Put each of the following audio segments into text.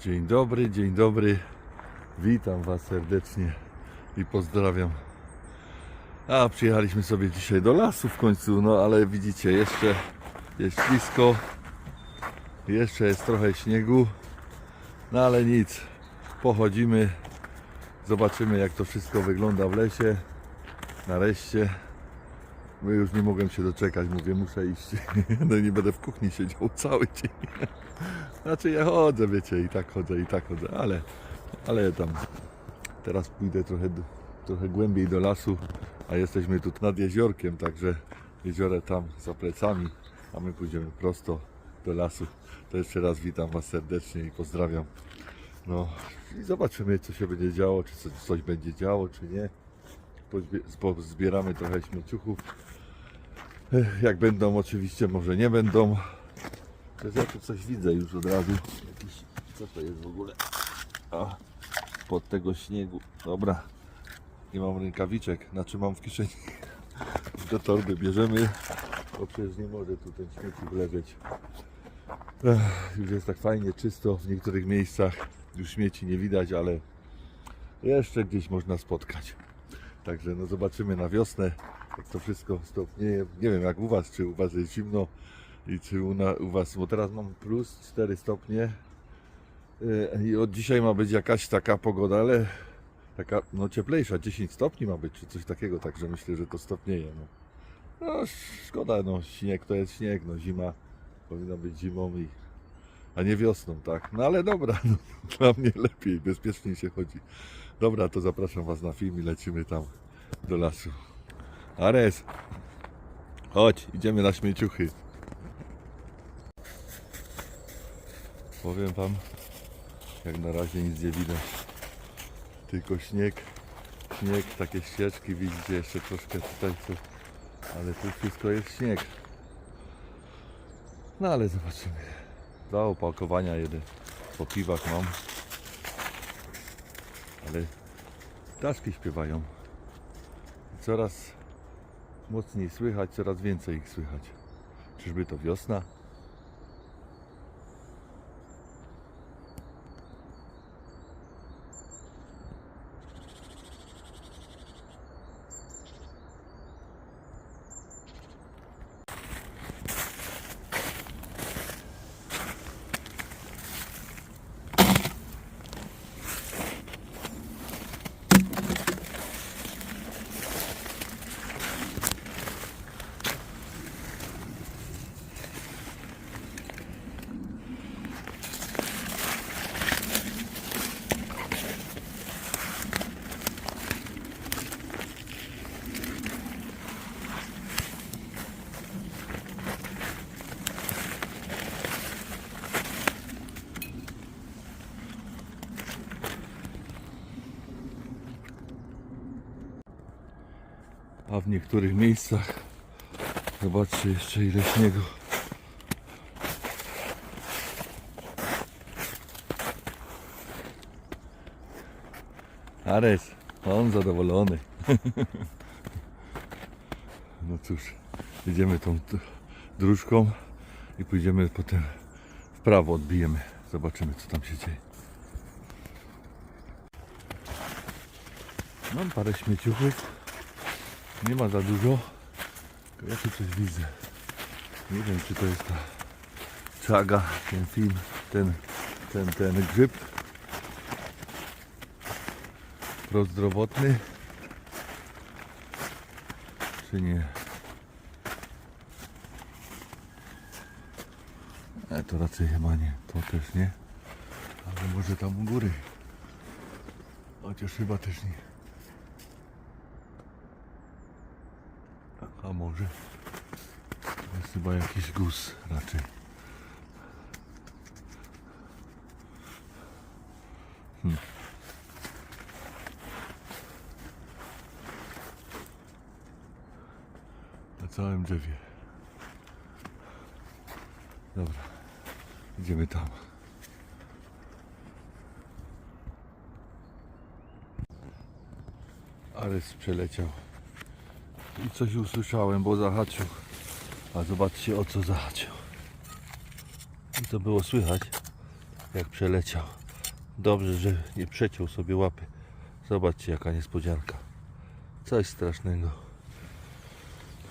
Dzień dobry, dzień dobry. Witam Was serdecznie i pozdrawiam. A przyjechaliśmy sobie dzisiaj do lasu w końcu, no ale widzicie, jeszcze jest ślisko, jeszcze jest trochę śniegu, no ale nic, pochodzimy, zobaczymy jak to wszystko wygląda w lesie. Nareszcie, bo już nie mogłem się doczekać, mówię, muszę iść, no nie będę w kuchni siedział cały dzień. Znaczy ja chodzę, wiecie, i tak chodzę, i tak chodzę, ale, ale tam teraz pójdę trochę, trochę głębiej do lasu, a jesteśmy tu nad jeziorkiem, także jezioro tam za plecami, a my pójdziemy prosto do lasu. To jeszcze raz witam Was serdecznie i pozdrawiam. No i zobaczymy, co się będzie działo, czy coś, coś będzie działo, czy nie. Zbieramy trochę śmieciuchów. Jak będą, oczywiście, może nie będą. Przecież ja tu coś widzę już od razu. Jakiś, co to jest w ogóle? A, pod tego śniegu. Dobra. Nie mam rękawiczek, znaczy mam w kieszeni. Do torby bierzemy, bo przecież nie może tu ten śmieci wleżeć. Ech, już jest tak fajnie czysto w niektórych miejscach. Już śmieci nie widać, ale jeszcze gdzieś można spotkać. Także no zobaczymy na wiosnę, jak to wszystko stopnieje. Nie wiem jak u Was, czy u Was jest zimno i czy u, na, u Was, bo teraz mam plus 4 stopnie Yy, i od dzisiaj ma być jakaś taka pogoda, ale taka no cieplejsza, 10 stopni ma być, czy coś takiego, także myślę, że to stopnieje. No, no szkoda, no śnieg to jest śnieg, no zima powinna być zimą i a nie wiosną, tak? No ale dobra, no, dla mnie lepiej, bezpieczniej się chodzi. Dobra, to zapraszam Was na film i lecimy tam do lasu. Ares, chodź, idziemy na śmieciuchy. Powiem Wam, jak na razie nic nie widać. Tylko śnieg, śnieg, takie ścieżki, widzicie jeszcze troszkę tutaj, co, ale tu wszystko jest śnieg. No ale zobaczymy. Dwa opakowania jeden po piwach mam. Ale ptaszki śpiewają. Coraz mocniej słychać, coraz więcej ich słychać. Czyżby to wiosna? W niektórych miejscach zobaczcie jeszcze ile śniegu. Ares, on zadowolony. No cóż, idziemy tą dróżką i pójdziemy potem w prawo, odbijemy. Zobaczymy co tam się dzieje. Mam parę śmieciuchów. Nie ma za dużo. Ja tu coś widzę. Nie wiem czy to jest ta czaga, ten film, ten, ten, ten grzyb prozdrowotny. Czy nie? E, to raczej chyba nie. To też nie. Ale może tam u góry. Chociaż chyba też nie. A może? To jest chyba jakiś guz raczej. Hmm. Na całym drzewie. Dobra. Idziemy tam. Ares przeleciał. I coś usłyszałem, bo zahaczył. A zobaczcie o co zahaczył. I to było słychać, jak przeleciał. Dobrze, że nie przeciął sobie łapy. Zobaczcie jaka niespodzianka. Coś strasznego.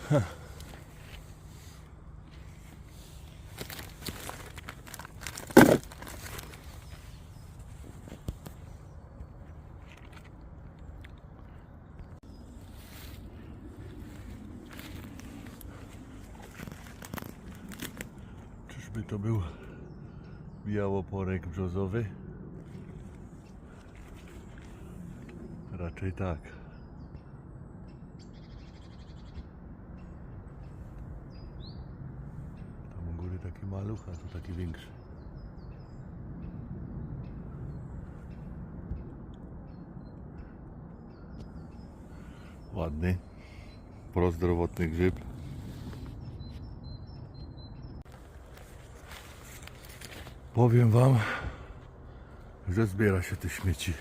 Ha. Czyżby to był białoporek brzozowy? Raczej tak. Tam u góry taki maluch, a tu taki większy. Ładny, prozdrowotny grzyb. Powiem wam, że zbiera się te śmieci.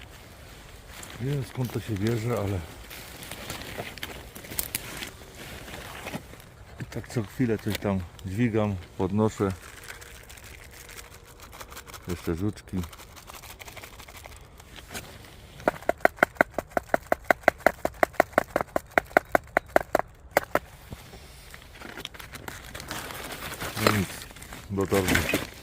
Nie wiem skąd to się bierze, ale i tak co chwilę coś tam dźwigam, podnoszę. Jeszcze żuczki. No nic, do torby.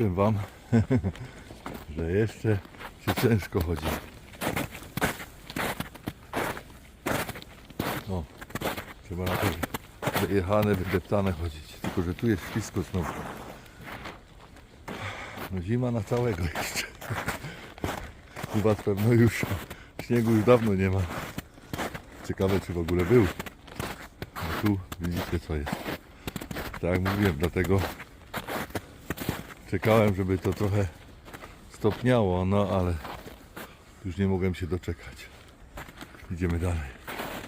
Powiem wam, że jeszcze się ciężko chodzi. O, trzeba na to wyjechane, wydeptane chodzić. Tylko, że tu jest ślisko znowu. No zima na całego jeszcze. Was pewno już śniegu już dawno nie ma. Ciekawe, czy w ogóle był. No tu widzicie, co jest. Tak jak mówiłem, dlatego Czekałem, żeby to trochę stopniało, no ale już nie mogłem się doczekać. Idziemy dalej.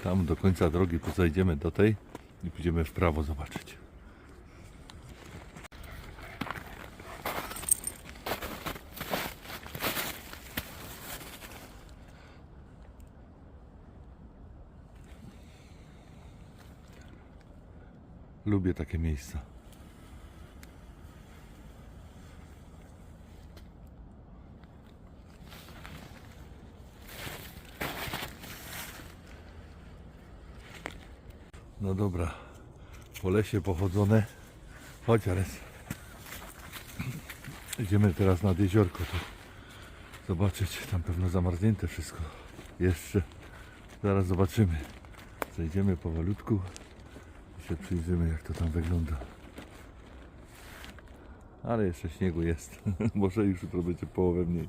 Tam do końca drogi to zajdziemy do tej i pójdziemy w prawo zobaczyć. Lubię takie miejsca. No dobra, po lesie pochodzone. Chodź Ares. Idziemy teraz nad jeziorko zobaczyć. Tam pewno zamarznięte wszystko. Jeszcze. Zaraz zobaczymy. Zejdziemy powolutku i się przyjrzymy jak to tam wygląda. Ale jeszcze śniegu jest. Może już jutro będzie połowę mniej.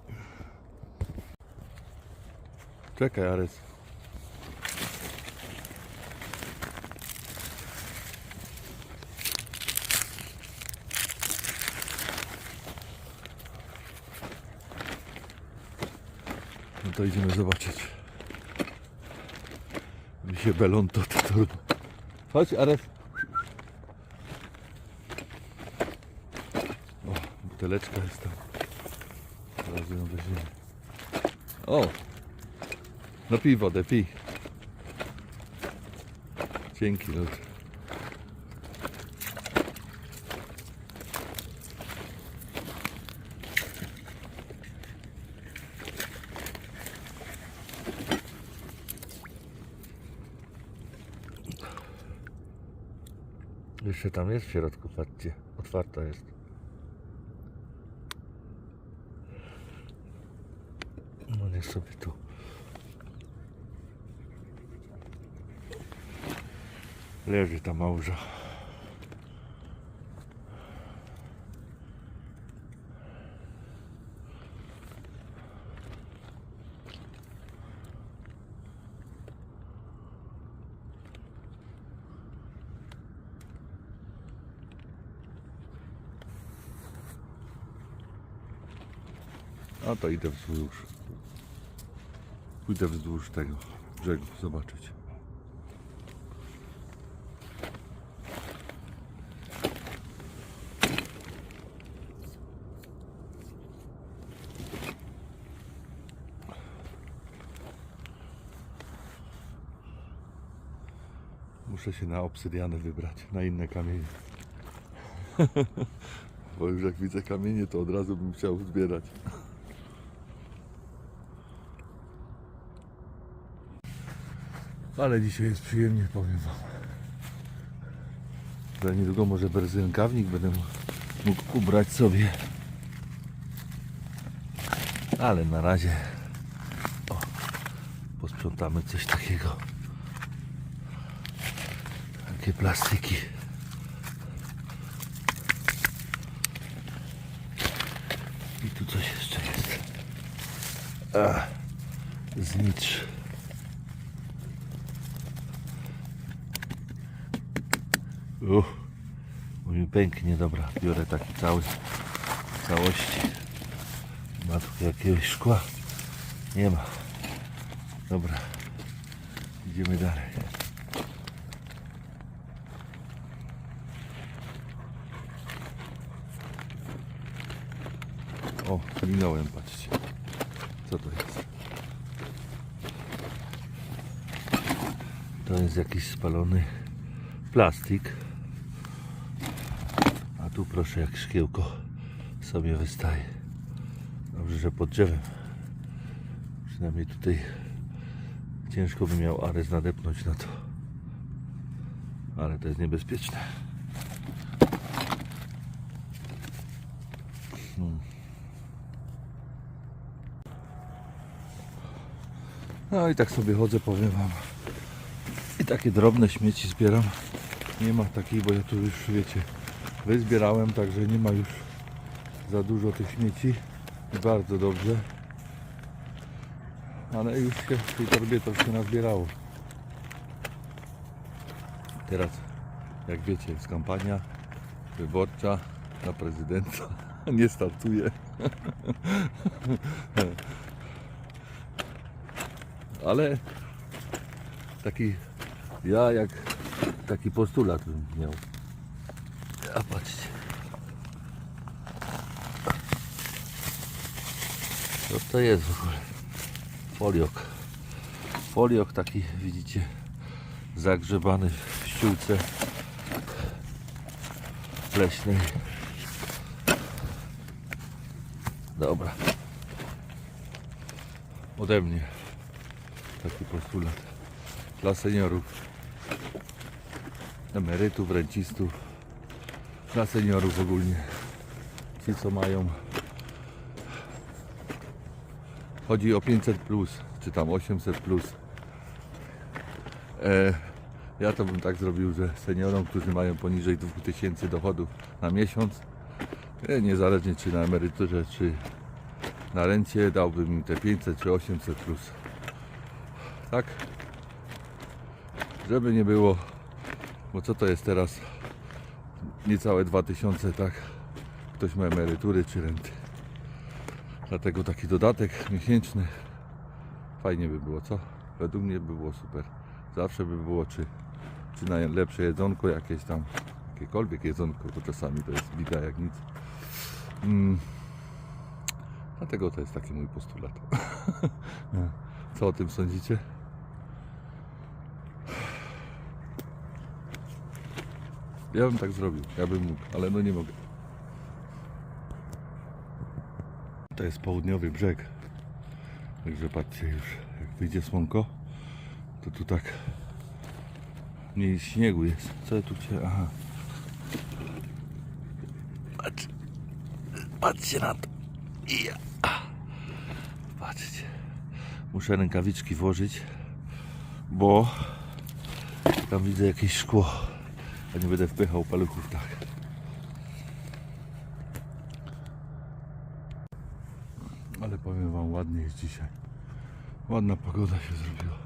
Czekaj Ares. To idziemy zobaczyć. Mi się belon to, to. Chodź, Aref. O, buteleczka jest tam. Zaraz ją weźmiemy. O! No pij wodę, pij. Dzięki, Lud. Jeszcze tam jest w środku, patrzcie. Otwarta jest. No niech sobie tu. Leży ta małża. A to idę wzdłuż. Pójdę wzdłuż tego brzegu zobaczyć. Muszę się na obsydiany wybrać, na inne kamienie. Bo już jak widzę kamienie, to od razu bym chciał zbierać. Ale dzisiaj jest przyjemnie, powiem wam. Za niedługo może bez rękawnik będę mógł ubrać sobie. Ale na razie o, posprzątamy coś takiego. Takie plastiki. I tu coś jeszcze jest. A, znicz. Uff, mi pęknie, dobra, biorę taki cały, w całości. Ma tu jakiegoś szkła? Nie ma. Dobra, idziemy dalej. O, minąłem, patrzcie. Co to jest? To jest jakiś spalony plastik. Tu proszę jak szkiełko sobie wystaje. Dobrze, że pod drzewem. Przynajmniej tutaj ciężko by miał Ares nadepnąć na to. Ale to jest niebezpieczne. Hmm. No i tak sobie chodzę, powiem wam. I takie drobne śmieci zbieram. Nie ma takich, bo ja tu już wiecie, wyzbierałem, także nie ma już za dużo tych śmieci. Bardzo dobrze. Ale już się w tej torbie troszkę nazbierało. Teraz, jak wiecie, jest kampania wyborcza na prezydenta. Nie startuje. Ale taki ja jak taki postulat bym miał. A patrzcie. Co to jest w ogóle? Foliok. Foliok taki widzicie zagrzebany w ściółce leśnej. Dobra. Ode mnie taki postulat dla seniorów, emerytów, rencistów, dla seniorów ogólnie. Ci co mają chodzi o 500 plus, czy tam 800 plus. E, ja to bym tak zrobił, że seniorom, którzy mają poniżej 2000 dochodów na miesiąc, e, niezależnie czy na emeryturze, czy na rencie, dałbym im te 500 czy 800 plus. Tak? Żeby nie było, bo co to jest teraz? Niecałe 2000, tak? Ktoś ma emerytury czy renty. Dlatego taki dodatek miesięczny fajnie by było, co? Według mnie by było super. Zawsze by było, czy, czy najlepsze jedzonko jakieś tam, jakiekolwiek jedzonko, bo czasami to jest bida jak nic. Mm. Dlatego to jest taki mój postulat. Co o tym sądzicie? Ja bym tak zrobił, ja bym mógł, ale no nie mogę. To jest południowy brzeg. Także patrzcie już, jak wyjdzie słonko, to tu tak mniej śniegu jest. Co tu cię... Aha. Patrz. Patrzcie na to. Ja. Patrzcie. Muszę rękawiczki włożyć, bo tam widzę jakieś szkło. A nie będę wpychał paluchów tak. Ale powiem wam, ładnie jest dzisiaj. Ładna pogoda się zrobiła.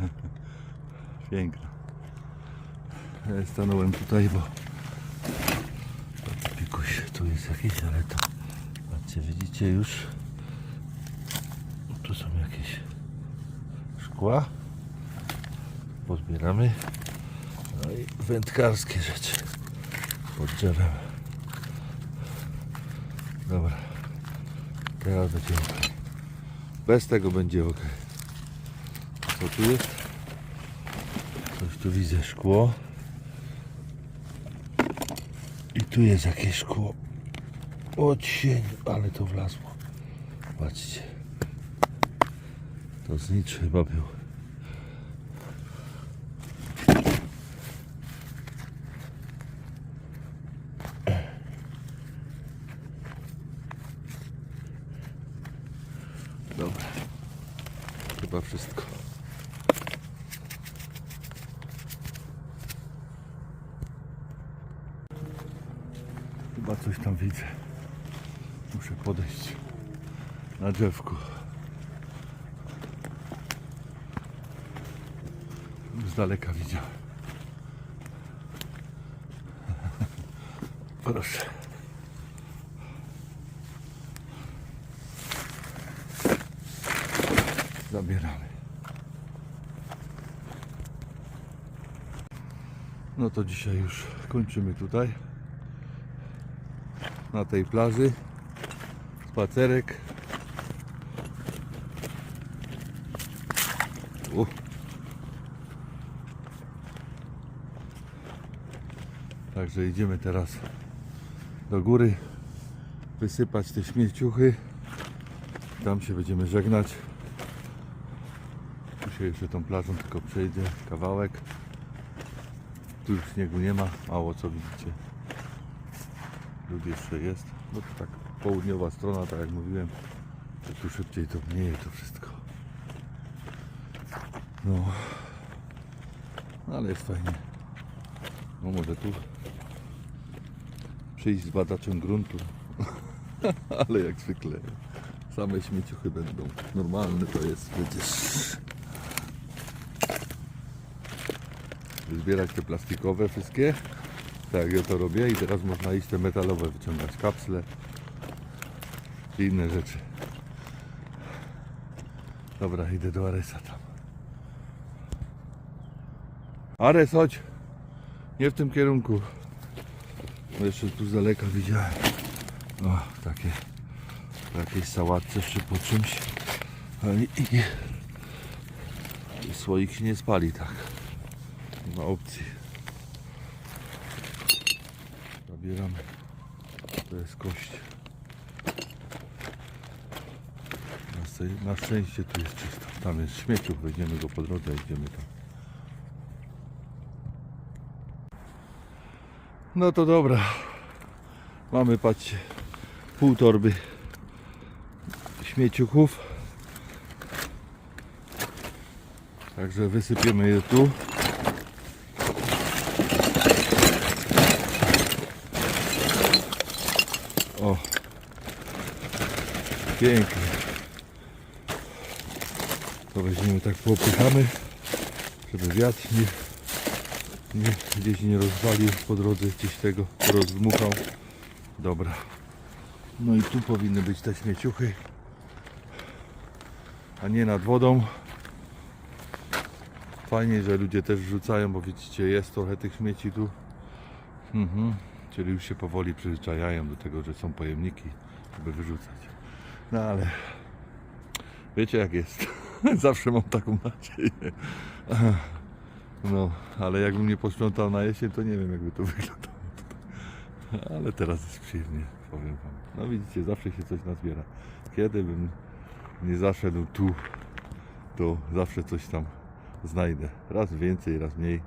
Piękna. Ja stanąłem tutaj, bo pikuś tu jest jakiś, ale to patrzcie, widzicie już tu są jakieś szkła. Pozbieramy. No i wędkarskie rzeczy pod drzewem. Dobra. Teraz będzie ok. Bez tego będzie ok. Co tu jest? Coś tu widzę, szkło. I tu jest jakieś szkło. O cień, ale to wlazło. Patrzcie. To znicz chyba był. Dobra. Chyba wszystko. Chyba coś tam widzę. Muszę podejść na drzewku. Daleka widziałem. Proszę. Zabieramy. No to dzisiaj już kończymy tutaj. Na tej plaży. Spacerek. Także idziemy teraz do góry wysypać te śmieciuchy. Tam się będziemy żegnać. Tu się jeszcze tą plażą tylko przejdzie kawałek. Tu już śniegu nie ma, mało co widzicie. Lud jeszcze jest. No to tak południowa strona, tak jak mówiłem. Tu szybciej to mniej to wszystko. No. No, Ale jest fajnie. No może tu przyjść z badaczem gruntu. Ale jak zwykle same śmieciuchy będą. Normalne to jest przecież. Zbierać te plastikowe wszystkie. Tak jak ja to robię i teraz można iść te metalowe wyciągać. Kapsle i inne rzeczy. Dobra, idę do Aresa tam. Ares, chodź. Nie w tym kierunku. Jeszcze tu z daleka widziałem. O, takie. Jakiejś sałatce czy po czymś. I, i, i słoik nie spali tak. Nie ma opcji. Zabieramy. To jest kość. Na, na szczęście tu jest czysto. Tam jest śmieciu, wejdziemy go po drodze idziemy tam. No to dobra. Mamy, patrzcie, pół torby śmieciuchów. Także wysypiemy je tu. O, pięknie. To weźmiemy tak popychamy, żeby wiatr nie nie, gdzieś nie rozwalił po drodze, gdzieś tego rozdmuchał. Dobra. No i tu powinny być te śmieciuchy, a nie nad wodą. Fajnie, że ludzie też wrzucają, bo widzicie, jest trochę tych śmieci tu. Mhm. Czyli już się powoli przyzwyczajają do tego, że są pojemniki, żeby wyrzucać. No ale wiecie jak jest. Zawsze mam taką nadzieję. No, ale jakbym nie posprzątał na jesień, to nie wiem jakby to wyglądało. Ale teraz jest przyjemnie, powiem wam. No widzicie, zawsze się coś nazbiera. Kiedy bym nie zaszedł tu, to zawsze coś tam znajdę. Raz więcej, raz mniej.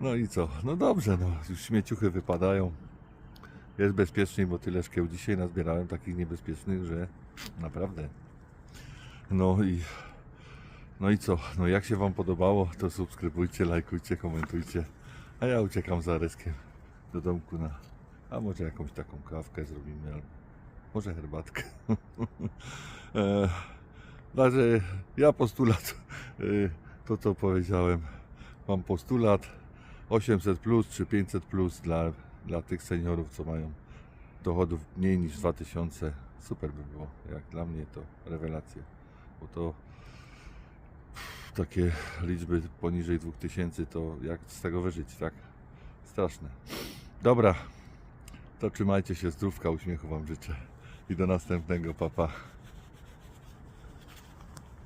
No i co? No dobrze, no już śmieciuchy wypadają. Jest bezpieczniej, bo tyle szkieł dzisiaj nazbierałem takich niebezpiecznych, że naprawdę. No i no i co? No jak się Wam podobało, to subskrybujcie, lajkujcie, komentujcie. A ja uciekam za ryskiem do domku na... A może jakąś taką kawkę zrobimy, albo może herbatkę. e, Także ja postulat, e, to co powiedziałem, mam postulat 800 plus czy 500 plus dla, dla tych seniorów, co mają dochodów mniej niż 2000. Super by było, jak dla mnie to rewelacja, bo to takie liczby poniżej 2000 to jak z tego wyżyć, tak? Straszne. Dobra, to trzymajcie się, zdrówka, uśmiechu Wam życzę i do następnego, papa.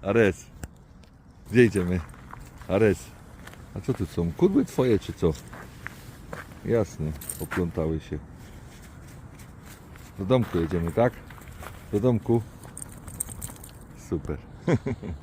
Ares, gdzie idziemy? Ares, a co tu są? Kurwy twoje czy co? Jasne, poplątały się. Do domku jedziemy, tak? Do domku. Super.